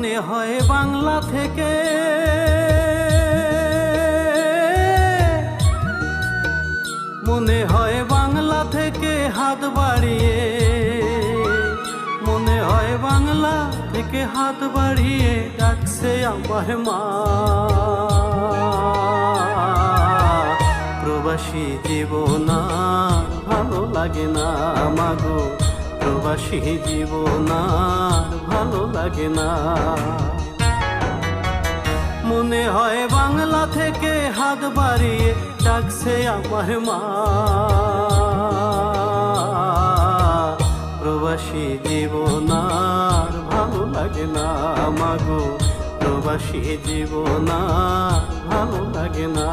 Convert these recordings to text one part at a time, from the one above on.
মনে হয় বাংলা থেকে। মনে হয় বাংলা থেকে হাত বাড়িয়ে। মনে হয় বাংলা থেকে হাত বাড়িয়ে ডাকছে আমার মা। প্রবাসী জীবন ভালো লাগে না মাগো প্রবাসী জীবন আর ভালো লাগে না। মনে হয় বাংলা থেকে হাত বাড়িয়ে ডাকছে আমার মা। প্রবাসী জীবন আর ভালো লাগে না মাগো। প্রবাসী জীবন আর ভালো লাগে না।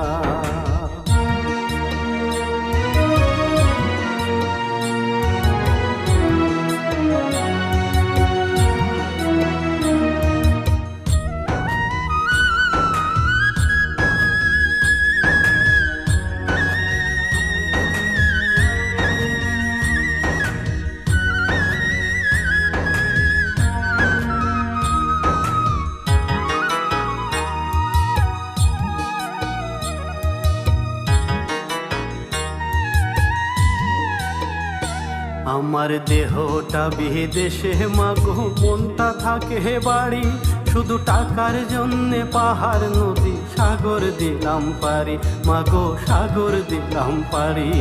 আমার দেহটা বিদেশে মাগো, মনটা থাকে বাড়ি। শুধু টাকার জন্যে পাহাড়, নদী, সাগর দিলাম পারি। মাগো, সাগর দিলাম পারি।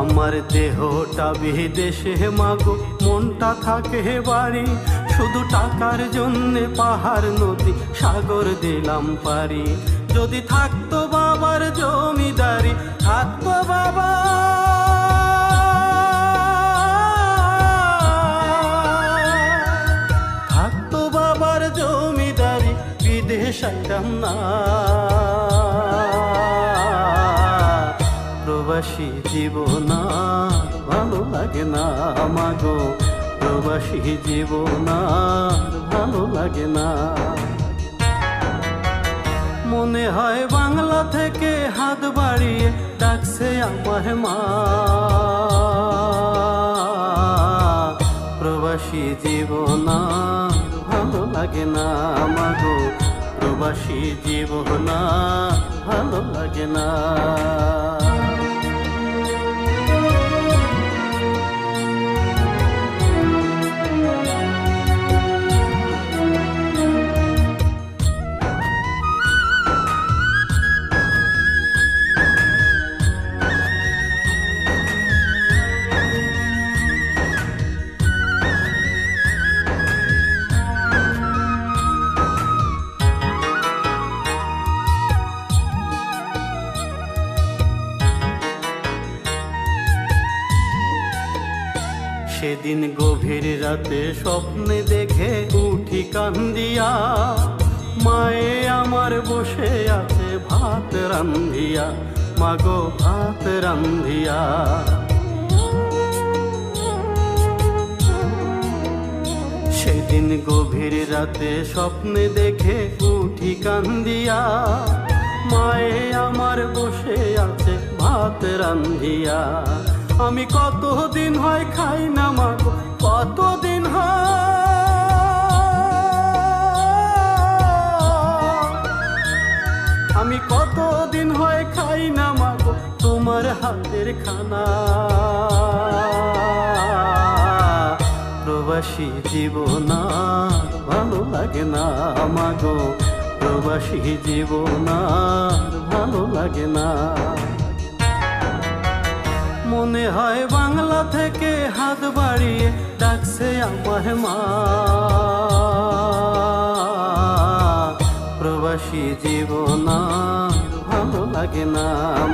আমার দেহটা বিদেশে মাগো, মনটা থাকে বাড়ি। শুধু টাকার জন্যে পাহাড়, নদী, সাগর দিলাম পারি। যদি থাকতো বাবার জমিদারি থাকতো বাবা। থাকতো বাবার জমিদারি, বিদেশ আইতাম না। প্রবাসী জীবন ভালো লাগে না মাগো প্রবাসী জীবন ভালো লাগে না। মনে হয় বাংলা থেকে হাত বাড়িয়ে ডাকছে আমার মা। প্রবাসী জীবন ভালো লাগে না আমাগো। প্রবাসী জীবন ভালো লাগে না। সেদিন গভীর রাতে স্বপ্নে দেখে উঠি কান্দিয়া। মায়ে আমার বসে আছে ভাত রান্ধিয়া, মাগো ভাত রান্ধিয়া। সেদিন গভীর রাতে স্বপ্নে দেখে উঠি কান্দিয়া। মায়ে আমার বসে আছে ভাত রান্ধিয়া। আমি কতদিন হয় খাই না মাগো হয়? আমি কতদিন হয় খাই না মাগো, তোমার হাতের খানা। প্রবাসী জীবন ভালো লাগে না মাগো, প্রবাসী জীবন ভালো লাগে না। মনে হয় বাংলা থেকে হাত বাড়িয়ে ডাকছে আমার মা। প্রবাসী জীবন ভালো লাগে না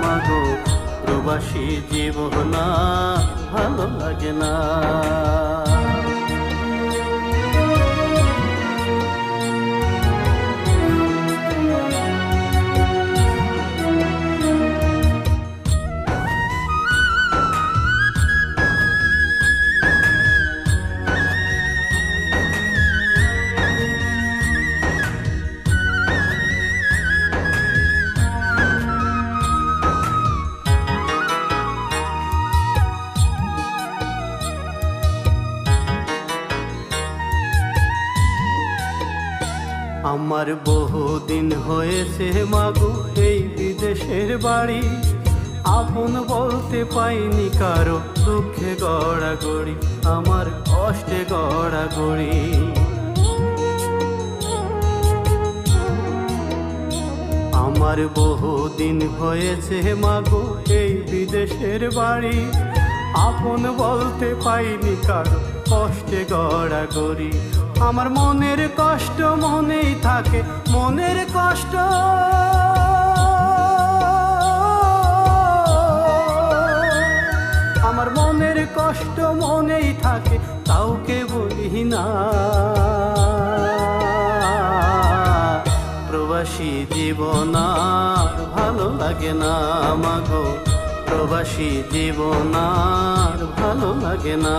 মাগো। প্রবাসী জীবন ভালো লাগে না। আমার বহুদিন হয়েছে মাগু এই বিদেশের বাড়ি। আপন বলতে পাইনি কারও দুঃখে গড়াগড়ি, আমার কষ্টে গড়াগড়ি। আমার বহুদিন হয়েছে মাগো এই বিদেশের বাড়ি। আপন বলতে পাইনি কারও কষ্টে গড়াগড়ি আমার মনের কষ্ট মনেই থাকে, মনের কষ্ট। আমার মনের কষ্ট মনেই থাকে, কাউকে বলি না। প্রবাসী জীবন আর ভালো লাগে না মাগো প্রবাসী জীবন আর ভালো লাগে না।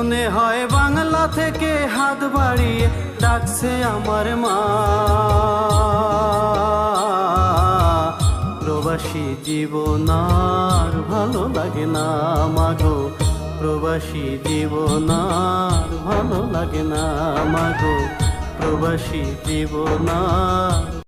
মনে হয় বাংলা থেকে হাত বাড়িয়ে ডাকছে আমার মা। প্রবাসী জীবন আর ভালো লাগে না মাগো প্রবাসী জীবন আর ভালো লাগে না মাগো প্রবাসী জীবন আর